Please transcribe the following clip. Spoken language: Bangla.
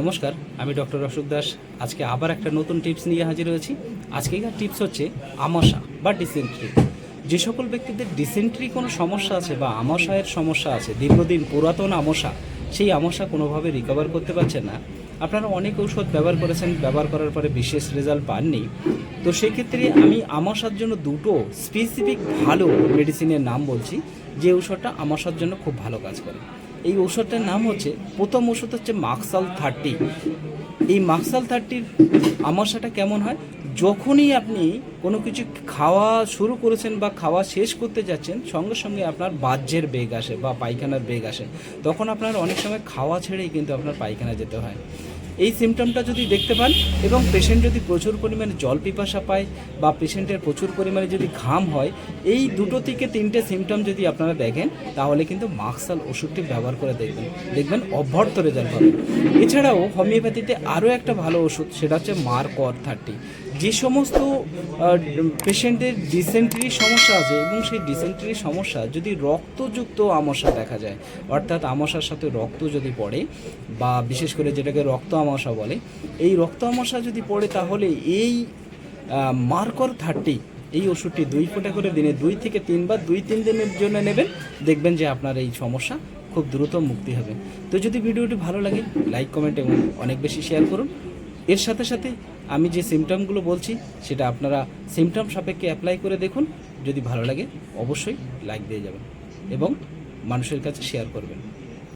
নমস্কার, আমি ডক্টর অশোক দাস। আজকে আবার একটা নতুন টিপস নিয়ে হাজির হয়েছি। আজকেকার টিপস হচ্ছে আমাশা বা ডিসেন্ট্রি যে সকল ব্যক্তিদের ডিসেন্ট্রি কোনো সমস্যা আছে বা আমাশায়ের সমস্যা আছে, দীর্ঘদিন পুরাতন আমশা, সেই আমশা কোনোভাবে রিকভার করতে পারছেন না। আপনারা অনেক ঔষধ ব্যবহার করেছেন, ব্যবহার করার পরে বিশেষ রেজাল্ট পাননি। তো সেক্ষেত্রে আমি আমাশার জন্য দুটো স্পেসিফিক ভালো মেডিসিনের নাম বলছি, যে ঔষধটা আমাশার জন্য খুব ভালো কাজ করে। এই ওষুধটার নাম হচ্ছে, প্রথম ওষুধ হচ্ছে মাক্সাল থার্টি এই মাক্সাল থার্টির আমাশাটা কেমন হয়? যখনই আপনি কোনো কিছু খাওয়া শুরু করেছেন বা খাওয়া শেষ করতে যাচ্ছেন, সঙ্গে সঙ্গে আপনার বাহ্যের বেগ আসে বা পায়খানার বেগ আসে। তখন আপনার অনেক সময় খাওয়া ছেড়েই কিন্তু আপনার পায়খানা যেতে হয়। এই সিমটমটা যদি দেখতে পান এবং পেশেন্ট যদি প্রচুর পরিমাণে জল পিপাসা পায় বা পেশেন্টের প্রচুর পরিমাণে যদি ঘাম হয়, এই দুটো থেকে তিনটে সিমটম যদি আপনারা দেখেন, তাহলে কিন্তু মাক্সাল ওষুধটি ব্যবহার করে দেখবেন। দেখবেন অভ্যর্থ রেজাল্ট হবে এছাড়াও হোমিওপ্যাথিতে আরও একটা ভালো ওষুধ, সেটা হচ্ছে মার্কর থার্টি যে সমস্ত পেশেন্টের ডিসেন্ট্রির সমস্যা আছে এবং সেই ডিসেন্ট্রির সমস্যা যদি রক্তযুক্ত আমশা দেখা যায়, অর্থাৎ আমশার সাথে রক্ত যদি পড়ে, বা বিশেষ করে যেটাকে রক্ত আমশা বলে, এই রক্ত আমশা যদি পড়ে তাহলে এই মার্কর থার্টি এই ওষুধটি দুই ফোঁটা করে দিনে দুই থেকে তিনবার, দুই তিন দিনের জন্য নেবেন। দেখবেন যে আপনার এই সমস্যা খুব দ্রুত মুক্তি হবে। তো যদি ভিডিওটি ভালো লাগে লাইক কমেন্ট এবং অনেক বেশি শেয়ার করুন। এর সাথে সাথে আমি যে সিমটমগুলো বলছি, সেটা আপনারা সিমটম সাপেক্ষে অ্যাপ্লাই করে দেখুন। যদি ভালো লাগে, অবশ্যই লাইক দিয়ে যাবেন এবং মানুষের কাছে শেয়ার করবেন।